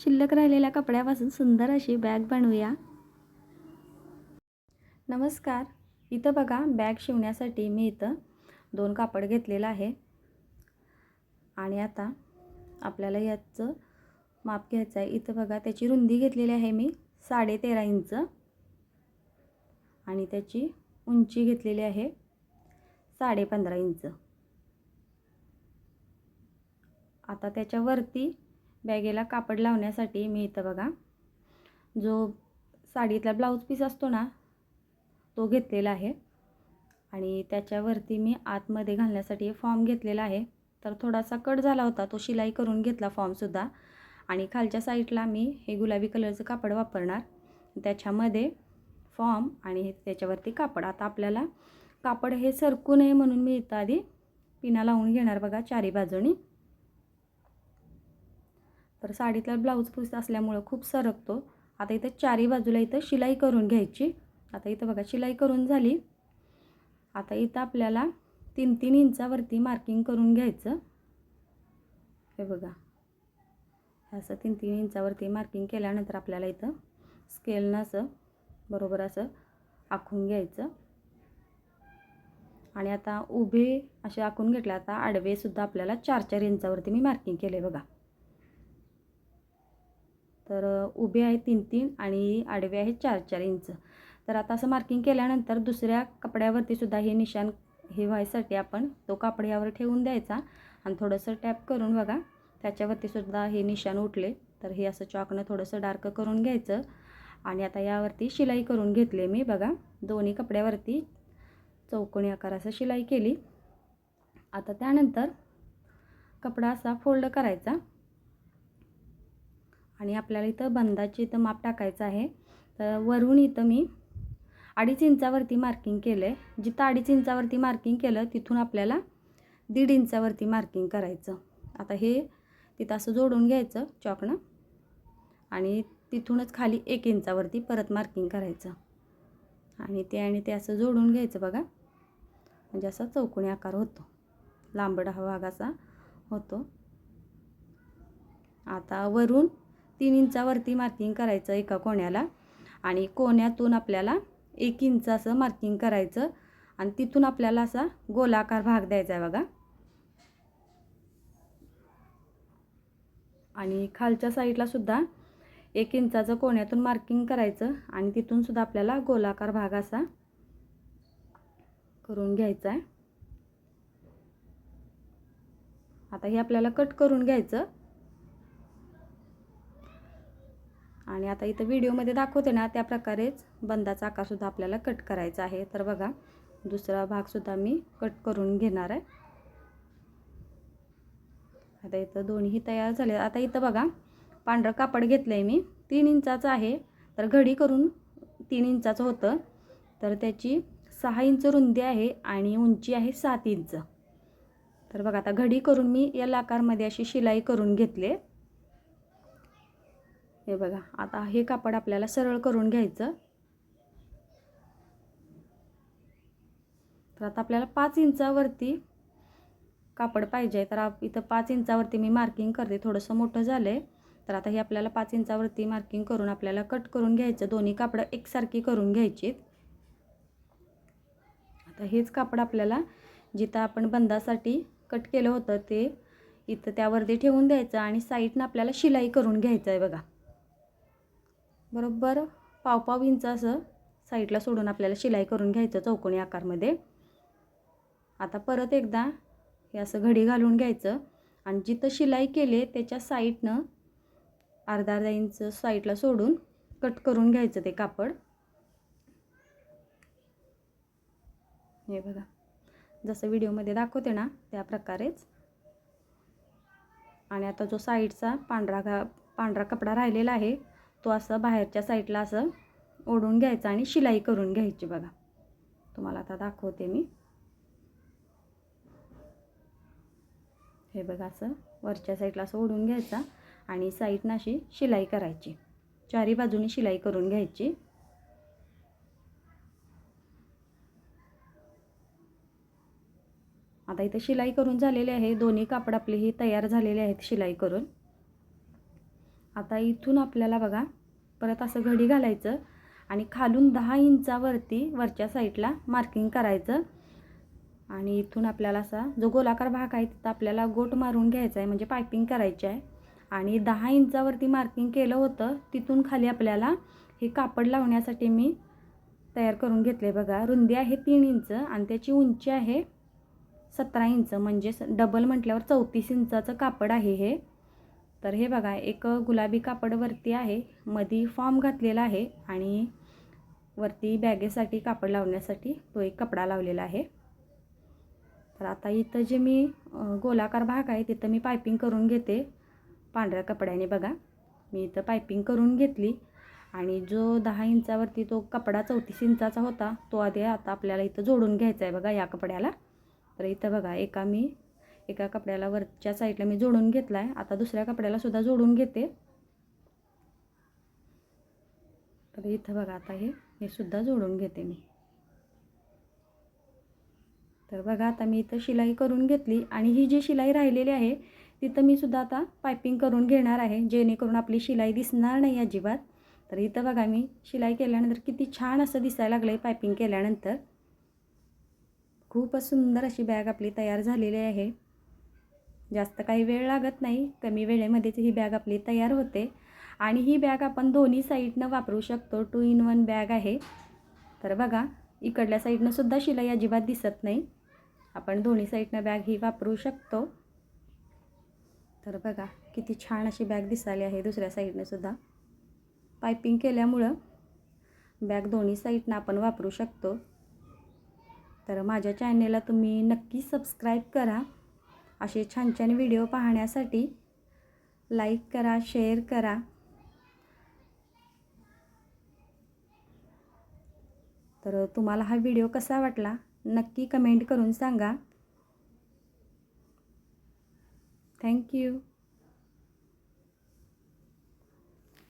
शिल्लक राहिलेल्या कपड्यापासून सुंदर अशी बॅग बनवूया. नमस्कार. इथं बघा बॅग शिवण्यासाठी मी इथं दोन कापड घेतलेलं आहे. आणि आता आपल्याला याचं माप घ्यायचं आहे. इथं बघा त्याची रुंदी घेतलेली आहे मी साडेतेरा इंच. आणि त्याची उंची घेतलेली आहे साडेपंधरा इंच. आता त्याच्यावरती बॅगेला कापड लावण्यासाठी मी इथं बघा. जो साडीतला ब्लाऊज पीस असतो ना तो घेतलेला आहे. आणि त्याच्यावरती मी आतमध्ये घालण्यासाठी फॉर्म घेतलेला आहे. तर थोडासा कट झाला होता तो शिलाई करून घेतला फॉर्मसुद्धा आणि खालच्या साईडला मी हे गुलाबी कलरचं कापड वापरणार. त्याच्यामध्ये फॉर्म आणि त्याच्यावरती कापड. आता आपल्याला कापड हे सरकू नये म्हणून मी इथं आधी पिना लावून घेणार बघा चारी बाजूनी. तर साडीतला ब्लाऊज पीस असल्यामुळं खूप सरकतो. आता इथं चारी बाजूला इथं शिलाई करून घ्यायची. आता इथं बघा शिलाई करून झाली. आता इथं आपल्याला तीन तीन इंचावरती मार्किंग करून घ्यायचं. हे बघा. असं तीन तीन इंचावरती मार्किंग केल्यानंतर आपल्याला इथं स्केलनं असं बरोबर असं आखून घ्यायचं. आणि आता उभे असे आखून घेतले आता आडवेसुद्धा आपल्याला चार चार इंचावरती मी मार्किंग केले बघा. तर उभे आहे तीन तीन आणि आडवे आहे चार चार इंच. तर आता असं मार्किंग केल्यानंतर दुसऱ्या कपड्यावरती सुद्धा हे निशाण हे व्हायसाठी आपण तो कापड यावर ठेवून द्यायचा आणि थोडंसं टॅप करून बघा. त्याच्यावरती सुद्धा हे निशाण उठले. तर हे असं चॉकनं थोडंसं डार्क करून घ्यायचं आणि आता यावरती शिलाई करून घेतली मी. बघा दोन्ही कपड्यावरती चौकोनी आकाराचं शिलाई केली. आता त्यानंतर कपडा असा फोल्ड करायचा. आणि आपल्याला इथं बंदाची इथं माप टाकायचं आहे. तर वरून इथं मी अडीच इंचावरती मार्किंग केलं आहे जिथं अडीच इंचावरती मार्किंग केलं तिथून आपल्याला दीड इंचावरती मार्किंग करायचं. आता हे तिथं असं जोडून घ्यायचं चॉकनं आणि तिथूनच खाली एक इंचावरती परत मार्किंग करायचं. आणि ते आणि ते असं जोडून घ्यायचं बघा. म्हणजे असा चौकोनी आकार होतो. लांबडा हा भाग असा होतो. आता वरून तीन इंचावरती मार्किंग करायचं एका कोण्याला. आणि कोण्यातून आपल्याला एक इंच असं मार्किंग करायचं. आणि तिथून आपल्याला असा गोलाकार भाग द्यायचा आहे बघा. आणि खालच्या साईडला सुद्धा एक इंचाचं कोण्यातून मार्किंग करायचं. आणि तिथून सुद्धा आपल्याला गोलाकार भाग असा करून घ्यायचा आहे. आता हे आपल्याला कट करून घ्यायचं. आणि आता इथं व्हिडिओमध्ये दाखवते ना त्या प्रकारेच बंदाचा आकारसुद्धा आपल्याला कट करायचा आहे. तर बघा दुसरा भागसुद्धा मी कट करून घेणार आहे. आता इथं दोन्ही तयार झाले. आता इथं बघा पांढरं कापड घेतलं आहे मी. तीन इंचाचं आहे. तर घडी करून तीन इंचाचं होतं. तर त्याची सहा इंच रुंदी आहे आणि उंची आहे सात इंच. तर बघा आता घडी करून मी या आकारमध्ये अशी शिलाई करून घेतले हे बघा आता हे कापड आपल्याला सरळ करून घ्यायचं. तर आता आपल्याला पाच इंचावरती कापड पाहिजे. तर आप इथं पाच इंचावरती मी मार्किंग करते. थोडंसं मोठं झालं आहे तर आता हे आपल्याला पाच इंचावरती मार्किंग करून आपल्याला कट करून घ्यायचं. दोन्ही कापडं एकसारखी करून घ्यायची आता हेच कापड आपल्याला जिथं आपण बंदासाठी कट केलं होतं ते इथं त्यावरती ठेवून द्यायचं आणि साईडनं आपल्याला शिलाई करून घ्यायचं आहे बघा. बरोबर पाव पाव इंच असं साईडला सोडून आपल्याला शिलाई करून घ्यायचं चौकोनी आकारमध्ये. आता परत एकदा हे असं घडी घालून घ्यायचं आणि जिथं शिलाई केले त्याच्या साईडनं अर्धा अर्धा इंच साईडला सोडून कट करून घ्यायचं ते कापड. हे बघा जसं व्हिडिओमध्ये दाखवते ना त्या प्रकारेच. आणि आता जो साईडचा पांढरा घा पांढरा कपडा राहिलेला आहे तो असं बाहेरच्या साईडला असं ओढून घ्यायचा आणि शिलाई करून घ्यायची बघा. तुम्हाला आता दाखवते मी. हे बघा असं वरच्या साईडला असं ओढून घ्यायचा आणि साईडनं अशी शिलाई करायची. चारी बाजूनी शिलाई करून घ्यायची. आता इथं शिलाई करून झालेली आहे. दोन्ही कापड आपले ही तयार झालेले आहेत शिलाई करून. आता इथून आपल्याला बघा परत असं घडी घालायचं आणि खालून दहा इंचावरती वरच्या साईडला मार्किंग करायचं. आणि इथून आपल्याला असा जो गोलाकार भाग आहे तिथं आपल्याला गोट मारून घ्यायचा आहे म्हणजे पायपिंग करायची आहे. आणि दहा इंचावरती मार्किंग केलं होतं तिथून खाली आपल्याला हे कापड लावण्यासाठी मी तयार करून घेतले बघा. रुंदी आहे तीन इंच आणि त्याची उंची आहे सतरा इंच म्हणजे डबल म्हटल्यावर चौतीस इंचाचं कापड आहे हे. तर हे बघा एक गुलाबी कापड वरती आहे. मधी फॉर्म घातलेला आहे आणि वरती बॅगेसाठी कापड लावण्यासाठी तो एक कपडा लावलेला आहे. तर आता इथं जे मी गोलाकार भाग आहे तिथं मी पायपिंग करून घेते पांढऱ्या कपड्याने बघा. मी इथं पायपिंग करून घेतली आणि जो दहा इंचावरती तो कपडा चौतीस इंचाचा होता तो आधी आता आपल्याला इथं जोडून घ्यायचा आहे बघा या कपड्याला. तर इथं बघा एका मी एका कपड्याला वरच्या साईडला मी जोडून घेतला आहे आता दुसऱ्या कपड्याला सुद्धा जोडून घेते. तर इथं बघा आता हे हे सुद्धा जोडून घेते मी. तर बघा आता मी इथं शिलाई करून घेतली आणि ही जी शिलाई राहिलेली आहे तिथं मी सुद्धा आता पायपिंग करून घेणार आहे जेणेकरून आपली शिलाई दिसणार नाही अजिबात. तर इथं बघा मी शिलाई केल्यानंतर किती छान असं दिसायला लागलं आहे पायपिंग केल्यानंतर. खूपच सुंदर अशी बॅग आपली तयार झालेली आहे. जास्त काही वेळ लागत नाही. कमी वेळेमध्येच ही बॅग आपली तयार होते. आणि ही बॅग आपण दोन्ही साईडनं वापरू शकतो. टू इन वन बॅग आहे. तर बघा इकडल्या साईडनं सुद्धा शिलाई अजिबात दिसत नाही. आपण दोन्ही साईडनं बॅग ही वापरू शकतो. तर बघा किती छान अशी बॅग दिसाली आहे दुसऱ्या साईडनं सुद्धा. पायपिंग केल्यामुळं बॅग दोन्ही साईडनं आपण वापरू शकतो. तर माझ्या चॅनेलला तुम्ही नक्की सबस्क्राईब करा. असे छान छान व्हिडिओ पाहण्यासाठी लाईक करा शेअर करा. तर तुम्हाला हा व्हिडिओ कसा वाटला नक्की कमेंट करून सांगा. थँक्यू